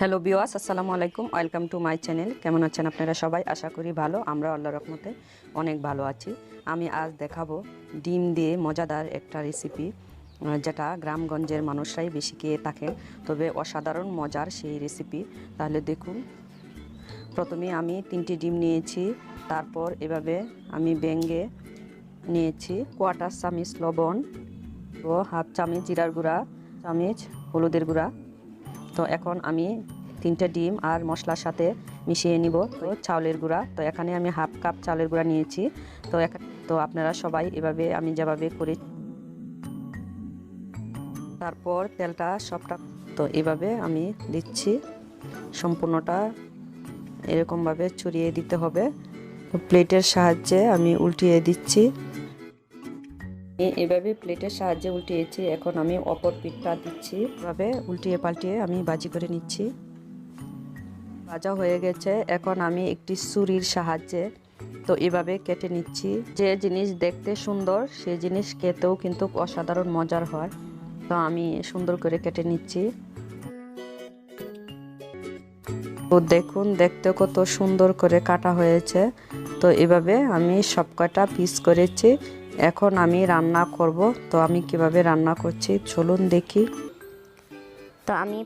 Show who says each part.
Speaker 1: Hello বিওয়াস আসসালামু আলাইকুম। Welcome to my channel. কেমন আছেন আপনারা সবাই? আশা করি ভালো। আমরা আল্লাহ রহমতে অনেক ভালো আছি। আমি আজ দেখাবো ডিম দিয়ে মজাদার একটা রেসিপি যেটা গ্রামগঞ্জের মানুষরাই বেশি খেয়ে থাকেন। তবে অসাধারণ মজার সেই রেসিপি তাহলে দেখুন। প্রথমে আমি তিনটি ডিম নিয়েছি। তারপর এভাবে আমি ব্যাঙ্গে নিয়েছি কোয়াটার চামিচ, লবণ ও হাফ চামিচ জিরার গুঁড়া, চামিচ, হলুদের গুঁড়া। তো এখন আমি তিনটে ডিম আর মশলার সাথে মিশিয়ে নিব তো চাউলের গুঁড়া। তো এখানে আমি হাফ কাপ চাউলের গুঁড়া নিয়েছি। তো তো আপনারা সবাই এভাবে আমি যেভাবে করে তারপর তেলটা সবটা তো এভাবে আমি দিচ্ছি। সম্পূর্ণটা এরকমভাবে ছড়িয়ে দিতে হবে। প্লেটের সাহায্যে আমি উল্টিয়ে দিচ্ছি। এভাবে প্লেটের সাহায্যে উল্টিয়েছি। এখন আমি অপর পিঠটা দিচ্ছি। এভাবে উল্টিয়ে পাল্টিয়ে আমি বাজি করে নিচ্ছি। ভাজা হয়ে গেছে। এখন আমি একটি ছুরির সাহায্যে তো এভাবে কেটে নিচ্ছি। যে জিনিস দেখতে সুন্দর সেই জিনিস খেতেও কিন্তু অসাধারণ মজার হয়। তো আমি সুন্দর করে কেটে নিচ্ছি। তো দেখুন, দেখতে কত সুন্দর করে কাটা হয়েছে। তো এভাবে আমি সব কটা পিস করেছি। এখন আমি রান্না করব। তো আমি কীভাবে রান্না করছি? চলুন দেখি।
Speaker 2: তো আমি